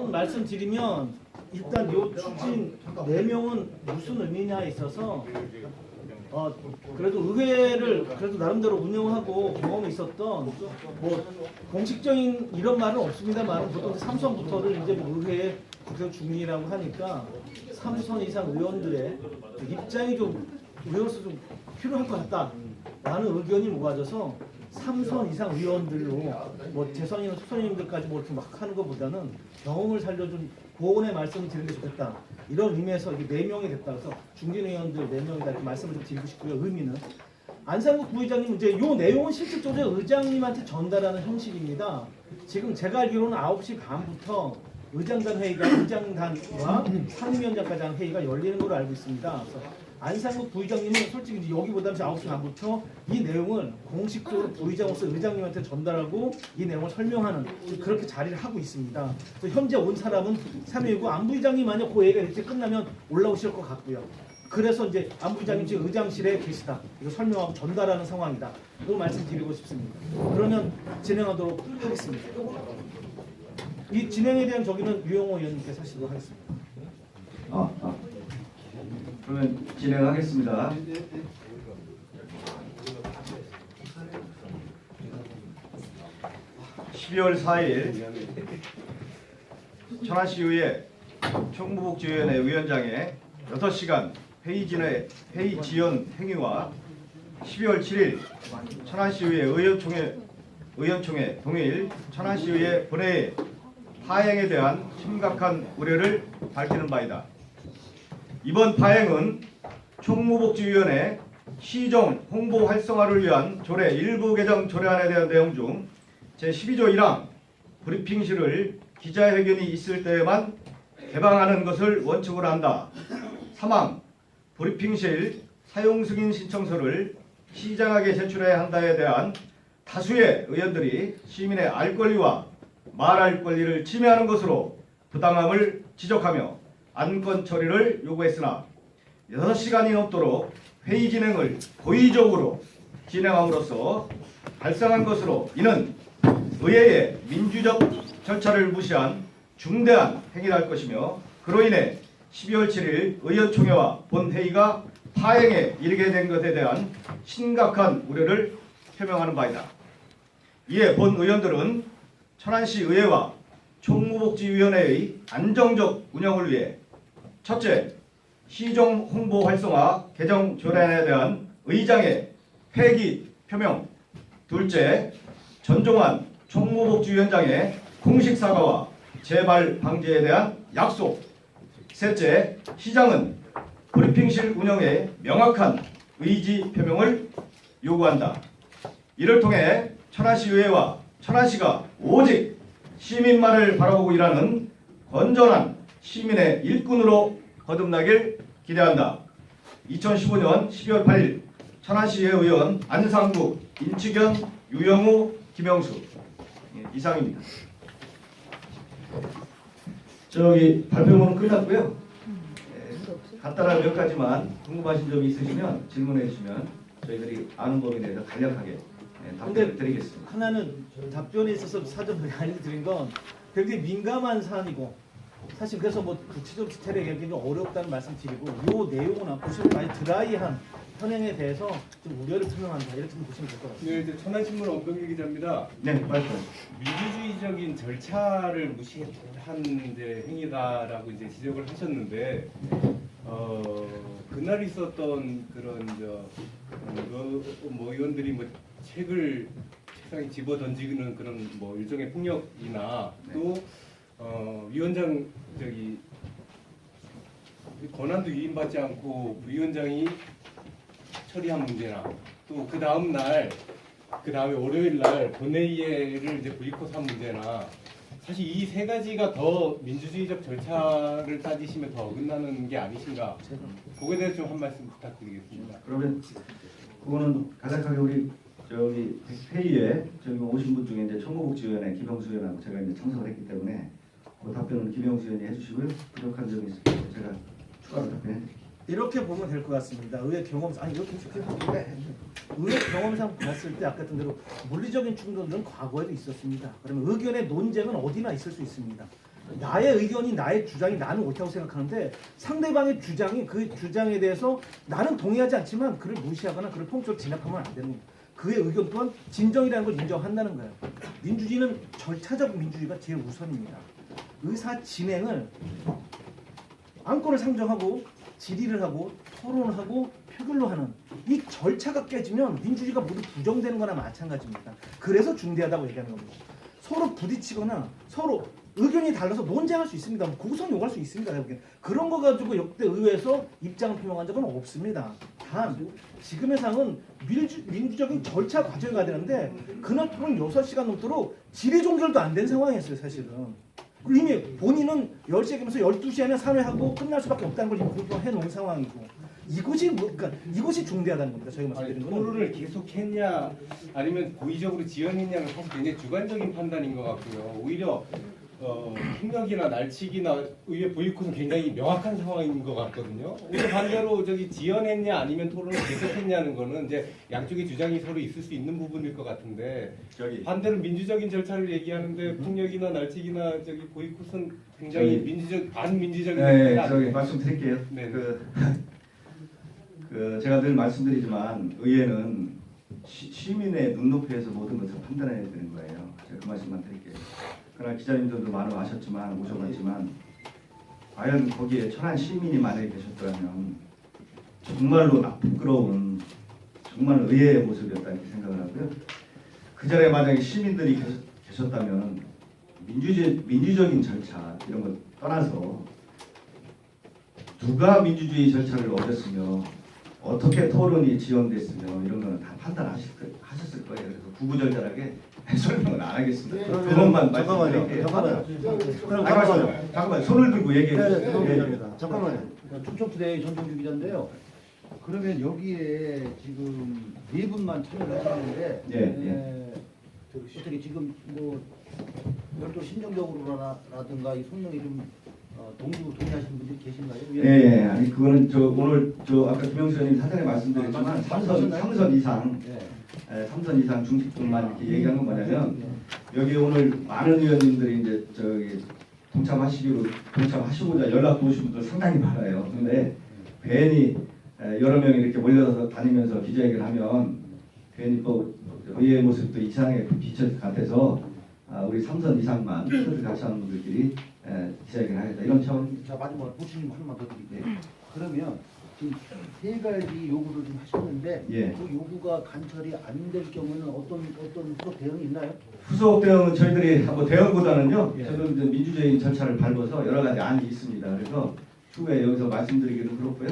좀 말씀드리면 일단 요 추진 네 명은 무슨 의미냐에 있어서 어 그래도 의회를 그래도 나름대로 운영하고 경험이 있었던 뭐 공식적인 이런 말은 없습니다만 보통 삼선부터를 이제 뭐 의회에 국회 중리라고 하니까 삼선 이상 의원들의 입장이 좀 의원수 좀 필요할 것 같다라는 의견이 모아져서 삼선 이상 의원들로 뭐 재선이나 수선님들까지 뭐 이렇게 막 하는 것보다는 경험을 살려준 보온의 말씀을 드리는 게 좋겠다 이런 의미에서 이게 네 명이 됐다 그래서 중진 의원들 네 명이다 이렇게 말씀을 좀 드리고 싶고요 의미는 안상국 부의장님 이제 요 내용은 실질적으로 의장님한테 전달하는 형식입니다. 지금 제가 알기로는 9시 반부터 의장단 회의가 의장단과 상임위원장까지 하는 회의가 열리는 걸로 알고 있습니다. 안상국 부의장님은 솔직히 이제 여기보다는 9시 반부터 이 내용을 공식적으로 부의장으로서 의장님한테 전달하고 이 내용을 설명하는 그렇게 자리를 하고 있습니다. 그래서 현재 온 사람은 3위고 안 부의장이 만약 그 회의가 이렇게 끝나면 올라오실 것 같고요. 그래서 이제 안부장님 지금 의장실에 계시다. 이거 설명하고 전달하는 상황이다. 그 말씀드리고 싶습니다. 그러면 진행하도록 하겠습니다. 이 진행에 대한 저기는 유영호 의원님께서 하시도록 하겠습니다. 아, 아. 그러면 진행하겠습니다. (12월 4일) 천안시의회 총무복지위원회 위원장의 6시간 회의 진의 회의 지연 행위와 12월 7일 천안시의회 의원총회 의원총회 동일 천안시의회 본회의 파행에 대한 심각한 우려를 밝히는 바이다. 이번 파행은 총무복지위원회 시정 홍보 활성화를 위한 조례 일부 개정 조례안에 대한 내용 중 제12조 1항 브리핑실을 기자회견이 있을 때에만 개방하는 것을 원칙으로 한다. 3항 브리핑실 사용 승인 신청서를 시장하게 제출해야 한다에 대한 다수의 의원들이 시민의 알 권리와 말할 권리를 침해하는 것으로 부당함을 지적하며 안건 처리를 요구했으나 6시간이 넘도록 회의 진행을 고의적으로 진행함으로써 발생한 것으로 이는 의회의 민주적 절차를 무시한 중대한 행위할 것이며 그로 인해 12월 7일 의원총회와 본회의가 파행에 이르게 된 것에 대한 심각한 우려를 표명하는 바이다. 이에 본 의원들은 천안시 의회와 총무복지위원회의 안정적 운영을 위해 첫째, 시정 홍보 활성화 개정 조례안에 대한 의장의 폐기 표명 둘째, 전종환 총무복지위원장의 공식 사과와 재발 방지에 대한 약속 셋째, 시장은 브리핑실 운영에 명확한 의지 표명을 요구한다. 이를 통해 천안시의회와 천안시가 오직 시민만을 바라보고 일하는 건전한 시민의 일꾼으로 거듭나길 기대한다. 2015년 12월 8일 천안시의회 의원 안상국, 임치견, 유영우, 김영수 예, 이상입니다. 저기 발표문은 끝났고요. 예, 간단한 몇 가지만 궁금하신 점이 있으시면 질문해 주시면 저희들이 아는 범위에 대해서 간략하게 예, 답변을 드리겠습니다. 하나는 답변에 있어서 사전 알려드린 건 굉장히 민감한 사안이고 사실 그래서 뭐 구체적 디테일에 얘기하기는 어렵다는 말씀 드리고 요 내용은 보시면 많이 드라이한 현행에 대해서 좀 우려를 표명한다 이렇게 좀 보시면 될 것 같습니다. 네, 이제 천안신문 엄경기 기자입니다. 네, 말씀. 민주주의적인 절차를 무시한 이제 행위다라고 이제 지적을 하셨는데 어 그날 있었던 그런 저 어, 뭐 의원들이 뭐 책을 책상에 집어 던지는 그런 뭐 일종의 폭력이나 또 어, 위원장 저기 권한도 위임받지 않고 부위원장이 처리한 문제나 또 그 다음 날 그 다음에 월요일 날 본회의를 이제 보이콧한 문제나 사실 이 세 가지가 더 민주주의적 절차를 따지시면 더 어긋나는 게 아니신가 그거에 대해서 좀 한 말씀 부탁드리겠습니다. 그러면 그거는 간략하게 우리 저기 회의에 저기 오신 분 중에 이제 총무복지위원회 김영수 의원하고 제가 이제 참석을 했기 때문에 그 답변은 김영수 의원이 해주시고요. 부족한 점이 때 제가 추가로 답변해 드릴게요. 이렇게 보면 될 것 같습니다. 의회 경험상 아니 이렇게 쉽게 하는데 의회 경험상 봤을 때 아까 했던 대로 물리적인 충돌은 과거에도 있었습니다. 그러면 의견의 논쟁은 어디나 있을 수 있습니다. 나의 의견이 나의 주장이 나는 옳다고 생각하는데 상대방의 주장이 그 주장에 대해서 나는 동의하지 않지만 그를 무시하거나 그를 통적으로 진압하면 안 거예요. 그의 의견 또한 진정이라는 걸 인정한다는 거예요. 민주주의는 절차적 민주주의가 제일 우선입니다. 의사 진행을 안건을 상정하고 질의를 하고 토론을 하고 표결로 하는 이 절차가 깨지면 민주주의가 모두 부정되는 거나 마찬가지입니다. 그래서 중대하다고 얘기하는 겁니다. 서로 부딪히거나 서로 의견이 달라서 논쟁할 수 있습니다. 뭐 고성 요구할 수 있습니다. 그런 거 가지고 역대 의회에서 입장을 표명한 적은 없습니다. 단 지금의 상은 민주, 민주적인 절차 과정이 가야 되는데 그날 토론 6시간 넘도록 질의 종결도 안 된 상황이었어요 사실은. 이미 본인은 10시에 가면서 12시에는 사회하고 끝날 수밖에 없다는 걸 이미 공표해 놓은 상황이고 이것이 뭐, 그러니까 이것이 중대하다는 겁니다. 저희가 말씀드리는 거는 토론을 계속했냐 아니면 고의적으로 지연했냐는 사실 굉장히 주관적인 판단인 것 같고요. 오히려 어, 폭력이나 날치기나 의회 보이콧은 굉장히 명확한 상황인 것 같거든요. 오히려 반대로 저기 지연했냐 아니면 토론을 계속했냐는 거는 이제 양쪽의 주장이 서로 있을 수 있는 부분일 것 같은데 저기 반대로 민주적인 절차를 얘기하는데 폭력이나 날치기나 저기 보이콧은 굉장히 저기- 민주적 반민주적인 네, 절차가 저기. 말씀드릴게요. 네. 그, 그 제가 늘 말씀드리지만 의회는 시, 시민의 눈높이에서 모든 것을 판단해야 되는 거예요. 제가 그 말씀만 드릴게요. 그러나 기자님들도 많이 아셨지만 오셔봤지만 과연 거기에 천한 시민이 만약에 계셨더라면 정말로 나 부끄러운 정말 의외의 모습이었다 이렇게 생각을 하고요. 그 자리에 만약에 시민들이 계셨, 계셨다면 민주적 민주적인 절차 이런 걸 떠나서 누가 민주주의 절차를 어겼으며 어떻게 토론이 지연됐으며 이런 거는 다 판단하실 거, 하셨을 거예요. 그래서 구구절절하게 설명은 안 하겠습니다. 그것만 말씀드릴게요. 잠깐만요. 아니, 잠깐만요. 잠깐만 손을 들고 얘기해 네, 네, 주세요. 들어오면 예. 됩니다. 잠깐만요. 촉촉투데이 전동규 기자인데요. 그러면 여기에 지금 네 분만 참여를 하셨는데 예, 에, 어떻게 지금 뭐 별도 심정적으로라든가 이 성명이 좀 어, 동조 동의하시는 분들이 계신가요? 예, 예. 아니 그거는 저 오늘 저 아까 김영수 의원님 사전에 말씀드렸지만 삼선 삼선 이상 예. 에, 삼선 이상 중직분만 이렇게 얘기한 건 뭐냐면 여기 오늘 많은 의원님들이 이제 저기 동참하시기로 동참하시고자 연락도 오신 분들 상당히 많아요. 근데 괜히 에, 여러 명이 이렇게 몰려서 다니면서 기자회견 하면 괜히 또 의회의 모습도 이상하게 비칠 것 같아서 아, 우리 삼선 이상만 표를 같이 하는 분들끼리 에, 기자회견 하겠다 이런 차원. 자 마지막으로 부수님 하나만 더 드릴게요. 그러면 지금 세 가지 요구를 좀 하셨는데 예. 그 요구가 간철이 안 될 경우는 어떤 어떤 후속 대응이 있나요? 후속 대응은 저희들이 뭐 대응보다는요. 예. 저도 이제 민주적인 절차를 밟아서 여러 가지 안이 있습니다. 그래서 추후에 여기서 말씀드리기는 그렇고요.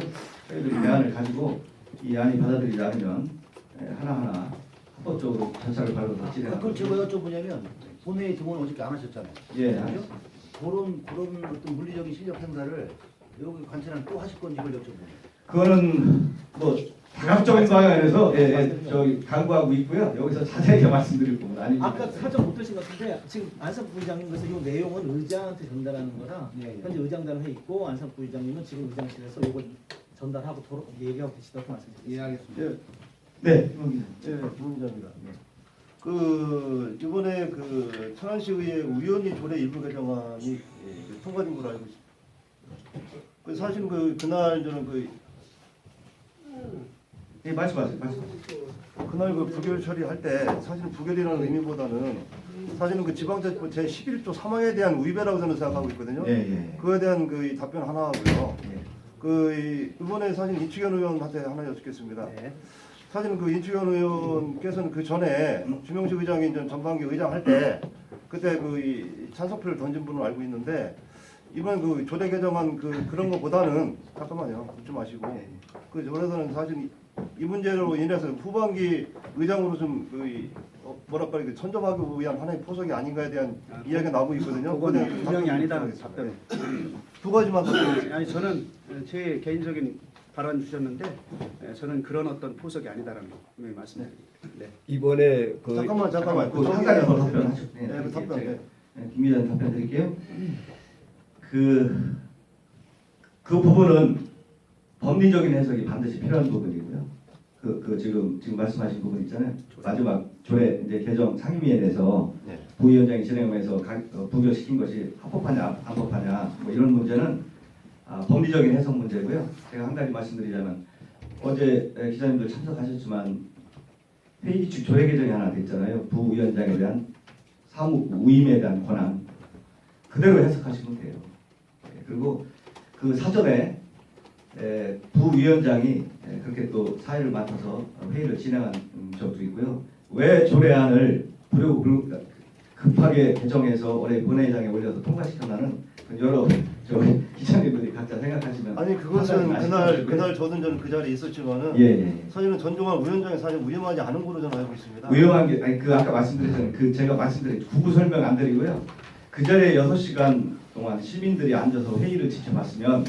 저희들이 대안을 가지고 이 안이 받아들이지 않으면 예, 하나하나 합법적으로 절차를 밟아서 진행하고 그걸 제가 여쭤보냐면 본회의 등원을 어저께 안 하셨잖아요. 예, 그죠? 그런 그런 어떤 물리적인 실력 행사를 여기 관찰은 또 하실 건지 이걸 여쭤보는. 그거는 뭐 다각적인 방향에서 예, 예, 저기 강구하고 있고요. 여기서 자세하게 말씀드릴 부분 아닙니다. 아까 사전 못 드신 것 같은데 지금 안상 부의장님 그래서 이 내용은 의장한테 전달하는 거라 예, 예. 현재 의장단을 해 있고 안상 부의장님은 지금 의장실에서 이걸 전달하고 도로, 얘기하고 계시다고 말씀드렸습니다. 예 알겠습니다. 예, 네. 예, 부문자입니다. 그 이번에 그 천안시의회 우연히 조례 일부 개정안이 예, 그 통과된 걸로 알고 있습니다. 그 사실 그 그날 저는 그 예, 말씀하세요. 말씀하세요. 그날 그 부결 처리할 때 사실은 부결이라는 의미보다는 사실은 그 지방자치법 제 11조 3항에 대한 위배라고 저는 생각하고 있거든요. 예, 예. 그거에 대한 그 답변 하나 하고요. 예. 그 이- 이번에 사실 이충현 의원한테 하나 여쭙겠습니다. 사실은 그 이충현 의원께서는 그 전에 주명식 의장이 이제 전반기 의장 할 때 그때 그이 찬성표를 던진 분을 알고 있는데 이번 그 조례 개정안 그 그런 것보다는 잠깐만요 좀 마시고 그 저래서는 사실 이- 이 문제로 인해서 후반기 의장으로 좀그 뭐랄까 그 천점하기 위한 하나의 포석이 아닌가에 대한 이야기가 나오고 있거든요. 대한 분명히 답변 아니다. 좀 답변. 두 가지만 더. 아니 저는 제 개인적인 발언 주셨는데 에, 저는 그런 어떤 포석이 아니다라는 말씀드립니다. 네. 이번에 그 잠깐만 잠깐만 그더 답변하시죠. 네, 그 답변. 네. 네, 김 기자님 답변 드릴게요. 그, 그 부분은 법리적인 해석이 반드시 필요한 부분이고요. 그, 그 지금, 지금 말씀하신 부분 있잖아요. 마지막 조례 이제 개정 상임위에 대해서 네. 부위원장이 진행하면서 가- 어, 부결시킨 것이 합법하냐 안 합법하냐 뭐 이런 문제는 아, 법리적인 해석 문제고요. 제가 한 가지 말씀드리자면 어제 에, 기자님들 참석하셨지만 회의 기축 조례 개정이 하나 됐잖아요. 부위원장에 대한 사무 우임에 대한 권한 그대로 해석하시면 돼요. 예, 그리고 그 사전에 에, 부위원장이 에, 그렇게 또 사회를 맡아서 회의를 진행한 음, 적도 있고요. 왜 조례안을 불- 급하게 개정해서 올해 본회의장에 올려서 통과시켰나는 그 여러 생각하시면 아니 그것은 그날. 그날 저는 저는 그 자리에 있었지만은 예, 예, 예. 사실은 전종환 위원장이 사실 위험하지 않은 걸로 저는 알고 있습니다. 위험한 게 아니 그 아까 말씀드렸잖아요. 그 제가 말씀드린 구구 설명 안 드리고요. 그 자리에 6시간 동안 시민들이 앉아서 회의를 지켜봤으면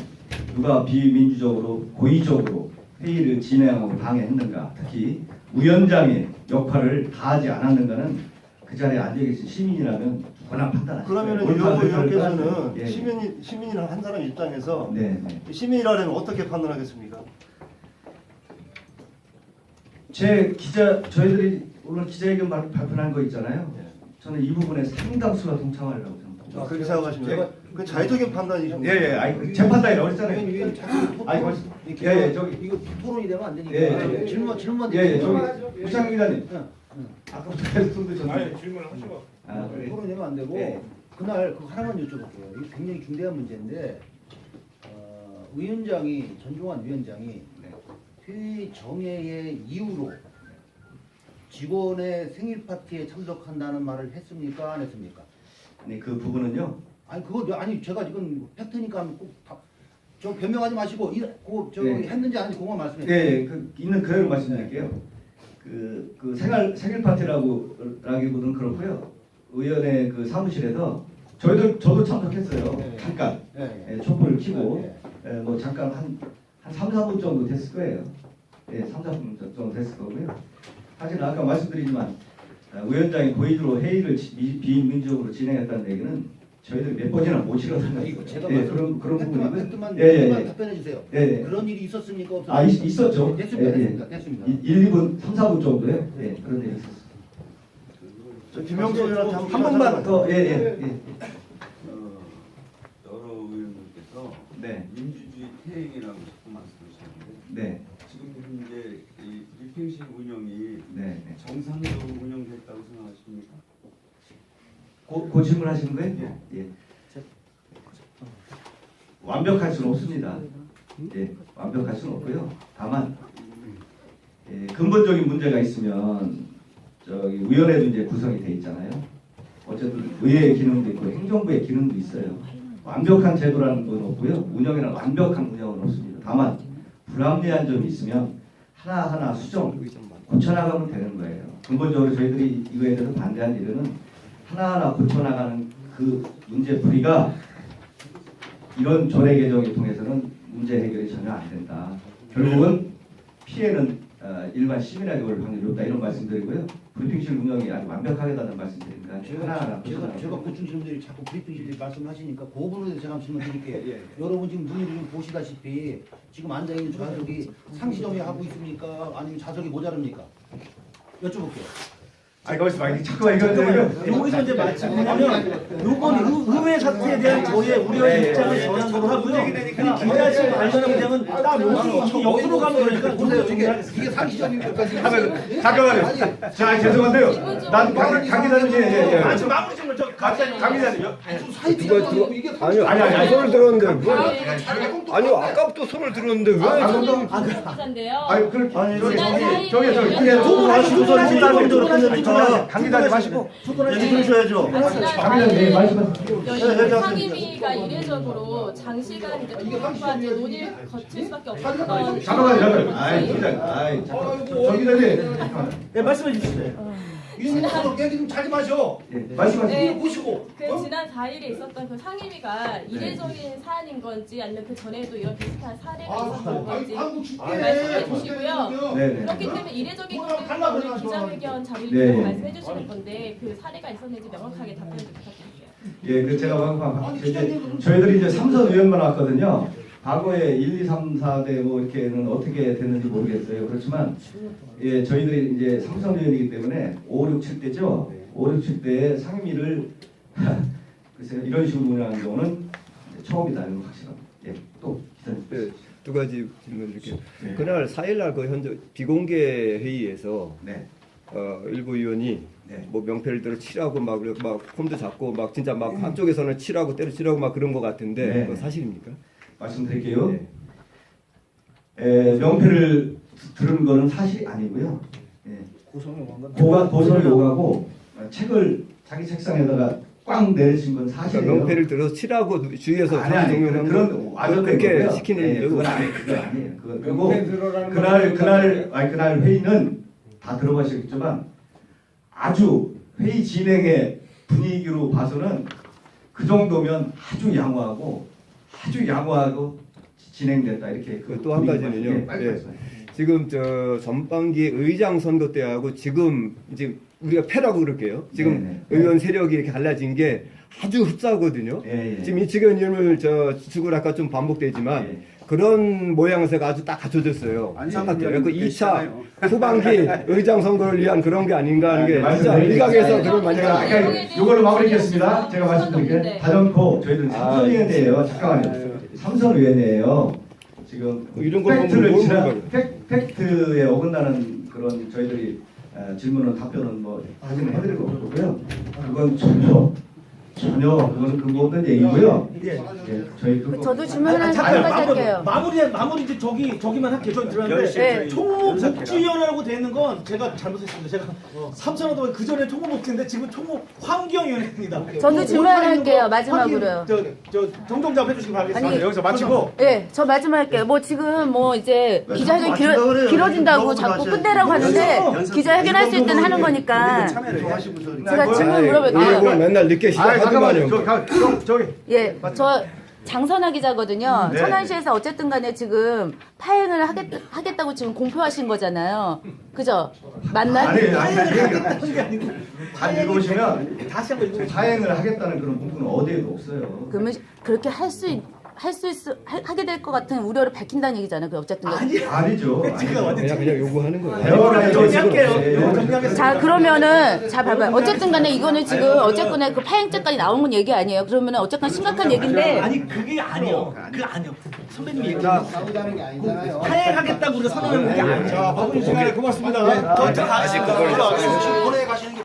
누가 비민주적으로 고의적으로 회의를 진행하고 방해했는가 특히 위원장의 역할을 다하지 않았는가는 그 자리에 앉아 계신 시민이라면 누구나 판단하실 그러면은 거예요. 그럴 의원께서는. 예, 예. 시민 시민이라는 한 사람 입장에서 네, 네. 시민이라면 어떻게 판단하겠습니까? 제 기자 저희들이 오늘 기자회견 발- 발표한 거 있잖아요. 저는 이 부분에 상당수가 동참하려고 생각합니다. 아, 그렇게 생각하시면 그 자의적인 판단이십니다. 예, 예, 아니 위원 자꾸 토- 아니, 벌써- 예, 예, 저기- 이거 토론이 되면 안 되니까 예, 예, 예. 질문 질문만 예, 예. 저기 부창 기자님. 응, 응. 아까부터 계속 손 드셨는데. 질문을 하시고. 아, 그래. 토론이 되면 안 되고 예. 그날 그 하나만 여쭤볼게요. 이게 굉장히 중대한 문제인데 어, 위원장이 전종환 위원장이 네. 회의 정회의 이유로 직원의 생일 파티에 참석한다는 말을 했습니까 안 했습니까? 아니 그 부분은요. 아니 그거 아니 제가 지금 팩트니까 꼭저 변명하지 마시고 이그저 네. 했는지 안 했는지 그거 말씀해. 예, 예, 그 있는 그대로 말씀드릴게요. 그, 그 생활 생일 파티라고라기보다는 그렇고요. 의원의 그 사무실에서 저희도 저도 참석했어요. 네. 잠깐 예, 예. 예, 촛불을 켜고 예, 예, 뭐 잠깐 한한 3, 4분 정도 됐을 거예요. 예, 3, 4분 정도 됐을 거고요. 사실 아까 말씀드리지만 아, 위원장이 고의로 회의를 지- 미- 비민주적으로 진행했다는 얘기는 저희들이 몇 번이나 못 치러서 이거 제가 예, 말씀- 그런 그런 부분이고요. 팩트만 예, 예, 팩트만 예. 답변해 주세요. 예, 예. 그런 일이 있었습니까 없었습니까? 아 있, 있었죠. 됐습니다, 예, 예. 됐습니다, 됐습니다. 1, 2분, 3, 4분 정도요. 예, 그런 일이 있었어요. 저 김영수 의원한테 한, 한 번만 더, 예, 예, 예. 어, 여러 의원님께서 네, 민주주의 태행이라고 자꾸 말씀하시는데 네, 지금 현재 이 브리핑실 운영이 네, 네. 정상적으로 운영됐다고 생각하십니까? 고, 그 질문 하시는 거예요? 예. 완벽할 수는 없습니다. 예, 완벽할 수는 없고요. 다만 예, 근본적인 문제가 있으면 저기 위원회도 이제 구성이 돼 있잖아요. 어쨌든 의회의 기능도 있고 행정부의 기능도 있어요. 완벽한 제도라는 건 없고요. 운영이란 완벽한 운영은 없습니다. 다만 불합리한 점이 있으면 하나하나 수정 고쳐나가면 되는 거예요. 근본적으로 저희들이 이거에 대해서 반대한 이유는 하나하나 고쳐나가는 그 문제 풀이가 이런 조례 개정을 통해서는 문제 해결이 전혀 안 된다. 결국은 피해는 어, 일반 시민에게 올 확률이 높다 이런 말씀드리고요. 브리핑실 운영이 아주 완벽하게다는 말씀드립니다. 제가 제가 제가 고충 질문들이 자꾸 브리핑실에 말씀하시니까 그 부분에 제가 질문 드릴게요. 예, 예. 여러분 지금 눈으로 좀 보시다시피 지금 앉아 있는 좌석이 상시정에 하고 있습니까? 아니면 좌석이 모자릅니까? 여쭤볼게요. 아니 거기서 막 잠깐만 이거 이거 여기서 이제 마치 뭐냐면 요건 의- 의회 사태에 대한 저의 우려의 입장을 전한 거로 하고요. 그 기자실 관련한 문제는 딱 여기 옆으로 가면 되니까 보세요 좀 이게 정리하겠습니다. 이게 상시정입니까 지금? 잠깐만요. 자 죄송한데요. 난강 기자님 예, 예, 예. 아 지금 마무리 질문 저 강 기자님 강 기자님 사이 누가 이게 아니요, 아니, 아니, 아니. 손을 들었는데 왜? 왜? 아니요, 아까부터 손을 들었는데 왜? 아, 지금 기자인데요. 아니 그렇게 아니, 저기 저기 저기 저기 그냥 두 분 하시고 두 분 하시고 두 분 하시고 두분 하시고 강 기자님 하시고 얘기 들으셔야죠. 강 기자님 예, 말씀하세요. 상임위가 이례적으로 장시간 이제 이제 논의를 거칠 수밖에 없었던 잠깐만요. 잠깐만요. 아이 기자, 아이 잠깐. 저 기자님. 예 말씀해 주시죠. 이런 거 얘기 좀 하지 마셔. 예, 말씀하세요. 네. 보시고. 그 지난 4일에 있었던 그 상임위가 네. 이례적인 사안인 건지 아니면 그 전에도 이런 비슷한 사례가 있었던 아이고 건지 아이고 죽게. 말씀해 주시고요. 네, 네. 그렇기 때문에 이례적인 뭐라고 오늘 그래가지고. 기자회견 자리를 네. 말씀해 주시는 건데 그 사례가 있었는지 명확하게 답변 좀 부탁드릴게요. 예, 그 제가 방금 이제 저희들이 이제 삼선 의원만 왔거든요. 과거에 1, 2, 3, 4대 뭐 이렇게는 어떻게 됐는지 모르겠어요. 그렇지만 예, 저희들이 이제 삼선위원이기 때문에 5, 6, 7대죠. 5, 6, 7대의 상임위를 글쎄요 이런 식으로 운영하는 경우는 처음이다 이건 확실합니다. 예, 또 기사님. 네, 두 가지 질문 드릴게요. 네. 그날 4일날 그 현재 비공개 회의에서 네. 어, 일부 의원이 네. 뭐 명패를 들어 치라고 막, 막 폼도 잡고 막 진짜 막 한쪽에서는 치라고 때려 치라고 막 그런 것 같은데 네. 그거 사실입니까? 말씀드릴게요. 네. 에, 명패를 들은 거는 사실이 아니고요. 예. 고성이 왕건 고가 고소를 요구하고 어, 책을 자기 책상에다가 꽝 내리신 건 그러니까 사실이에요. 명패를 들어서 치라고 주위에서 아니 아니 그런 거- 그런 그렇게 시키는 예, 이유가 그건. 아니 그건 아니에요. 그건 그리고 그날 그날 아니 그날 회의는 다 들어가셨겠지만 아주 회의 진행의 분위기로 봐서는 그 정도면 아주 양호하고 아주 양호하고 진행됐다 이렇게 그 또한 분위기 가지는요. 예, 예. 지금 저 전반기 의장 선거 때하고 지금 이제 우리가 패라고 그럴게요. 지금 네, 네. 의원 세력이 이렇게 갈라진 게 아주 흡사하거든요. 예, 예. 지금 이치현 의원을 저 지적을 아까 좀 반복되지만 예. 그런 모양새가 아주 딱 갖춰졌어요. 아니. 의원님 그 2차 계시잖아요. 후반기 의장 선거를 위한 그런 게 아닌가 하는 게 진짜 말씀드리겠습니다. 일각에서 그런 많이 제가 나와요. 아까 이걸로 마무리하겠습니다. 제가 말씀드릴게요. 다전코 저희들은 아, 삼선위원회예요. 잠깐만요. 삼선위원회예요. 지금 이런 걸 팩트를 보면 지나 팩, 팩트에 어긋나는 그런 저희들이 어, 질문은 답변은 뭐 하기는 해드리고 그러고요. 그건 전혀 전혀 그건 근거 없는 얘기고요. 예. 예, 저희 그거 저도 질문 하나 아니, 잠깐 마무리, 할게요. 마무리 마무리 이제 저기 저기만 할게요. 저기 들어갔는데 네. 총무복지위원회라고 돼 있는 건 제가 잘못했습니다. 제가 삼선하다 그 전에 총무복지인데 지금 총무 환경위원회입니다. 저도 질문 하나 할게요, 마지막으로요. 확인, 저, 저 정정답 해주시기 바라겠습니다. 아니, 여기서 마치고 네, 저 마지막 할게요. 뭐 지금 뭐 이제 왜 기자회견 길어? 길어진다고 자꾸. 끝내라고 하는데 연습. 기자회견 할 수 있는 하는 거니까 제가 질문 물어볼게요. 맨날 늦게 시작하 더만요. 저, 가- 저, 저기 예, 저 장선아 기자거든요. 네. 천안시에서 어쨌든 간에 지금 파행을 하겠, 하겠다고 지금 공표하신 거잖아요. 그죠? 맞나요? 아니 아니 아니 하는 게 아니고 잘 읽어보시면 다시 한번 읽어보세요. 사행을 하겠다는 그런 문구는 어디에도 없어요. 그러면 그렇게 할 수 할 수 있어 하- 하게 될 것 같은 우려를 밝힌다는 얘기잖아요. 그 어쨌든 간에. 아니 아니죠. 제가 아니죠. 완전 그냥 그냥 요구하는 거예요. 대화를 정리할게요. 예, 예. 정리하겠습니다. 자 그러면은 자 봐봐요 어쨌든 간에 이거는 지금 어쨌거나 그 파행죄까지 나온 건 얘기 아니에요 그러면은 어쨌거나 심각한 얘기인데 아니 그게 아니요. 그 아니요. 선배님 얘기. 싸우자는 게 아니잖아요. 파행하겠다고 우리가 선언하는 게 아니에요. 시간에 고맙습니다. 더 들어가시죠. 오래 가시는 게